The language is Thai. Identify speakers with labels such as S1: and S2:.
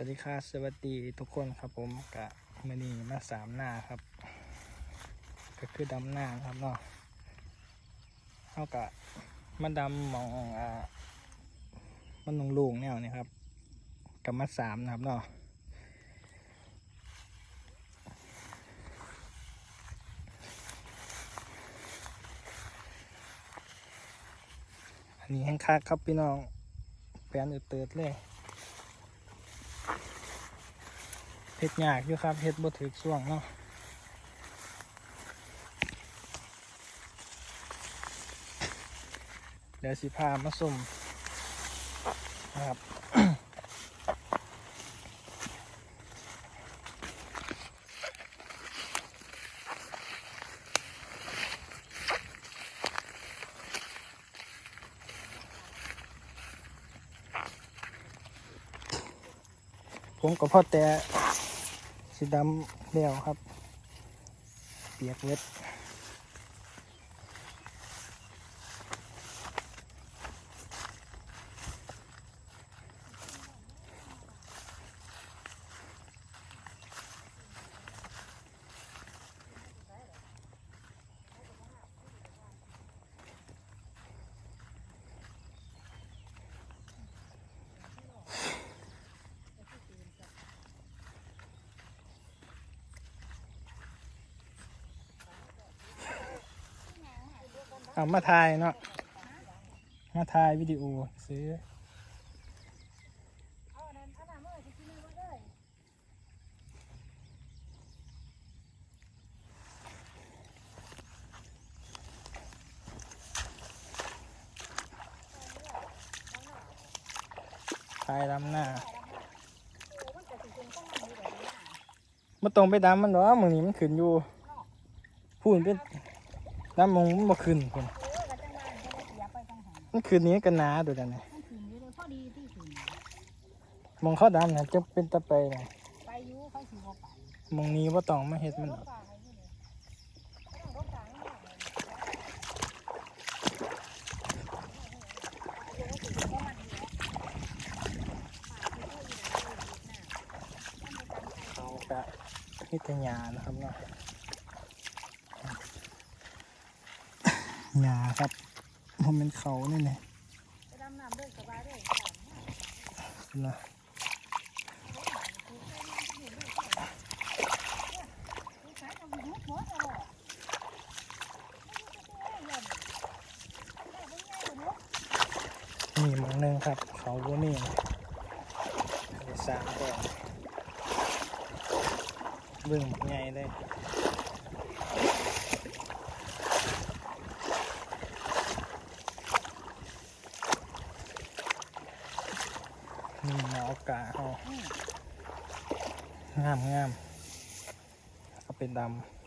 S1: วัสดีค่ะสวัสดีทุกคนครับผมกะมือนีมาสามหน้าครับ ก็คือดำหน้าครับเนาะเท่ากับมาดำมองอ่ามันลงลูงแนวนี่ครับกับมาสามนะครับเนาะอันนี้แห้งคักครับพี่น้องแปลนอยู่เติดเลย เฮ็ดยากอยู่ครับเฮ็ดบ่ถึกช่วงเนาะเดี๋ยวสิพามาสุ่มนะครับผมก็พอแต่ สีดำแล้วครับ เปียกเวท เอามาถ่ายเนาะมาถ่ายวิดีโอซื้อถ่ายดำหน้ามาตรงไปดำมันหรอมึงนี่มันขึ้นอยู่พูดเป็น ดำมงมันบ่ขึ้นคน
S2: เออก็จังว่าจะได้เสียไปจังหัน
S1: มันคืนนี้กันหนาดูดันนะ
S2: มันถึงอยู่เลยพอดีที่ถึง
S1: มองเข้าดำนะจะเป็นตะไปนะ
S2: ไปอยู่เขาสิบ่ไป
S1: มองนี้ว่าต้องมาเฮ็ดมันหรอก
S2: ป่าให้อยู่เลยเอารถป่าให้หน่อยเอาเดี๋ยวก็สิบ่มันอยู่แล้วป่าที่ผู้อยู่ในโลกน่ะมันมีการใช้
S1: เอากะนิตยานะครับเนาะ หยาครับผมเป็นเขาเนี่ย
S2: ไปดำน้ำเด้อสบายเด้อ
S1: นะ
S2: ลูกชายเอาอยู่หัวตลอดไม่รู้จะเป็นอะไรอย่างนี้ได้บ่ง่ายบ่เนาะ
S1: มีมองนึงครับ เขาบ่มีไปสางก่อนเบิ่งใหญ่เลย นี่หมอกาเขางามงามก็เป็นดำ